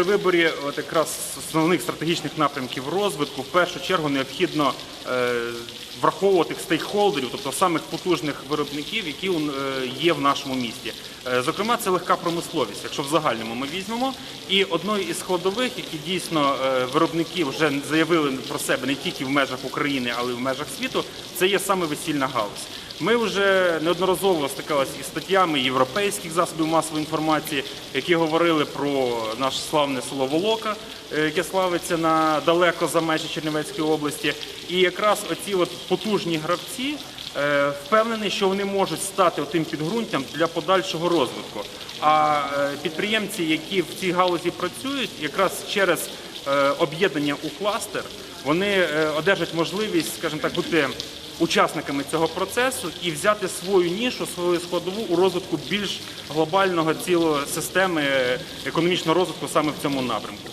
при виборі от якраз основних стратегічних напрямків розвитку в першу чергу необхідно е, враховувати стейкхолдерів, тобто самих потужних виробників, які е, є в нашому місті. Е, Зокрема, це легка промисловість, якщо в загальному ми візьмемо. І одною із складових, які дійсно е, виробники вже заявили про себе не тільки в межах України, але й в межах світу, це є саме весільна галузь. Ми вже неодноразово стикалися із статтями європейських засобів масової інформації, які говорили про наше славне село Волока, яке славиться далеко за межі Чернівецької області. І якраз оці от потужні гравці е, впевнені, що вони можуть стати тим підґрунтям для подальшого розвитку. А е, підприємці, які в цій галузі працюють, якраз через е, об'єднання у кластер, вони одержать можливість, скажімо так, бути учасниками цього процесу і взяти свою нішу, свою складову у розвитку більш глобального цілої системи економічного розвитку саме в цьому напрямку.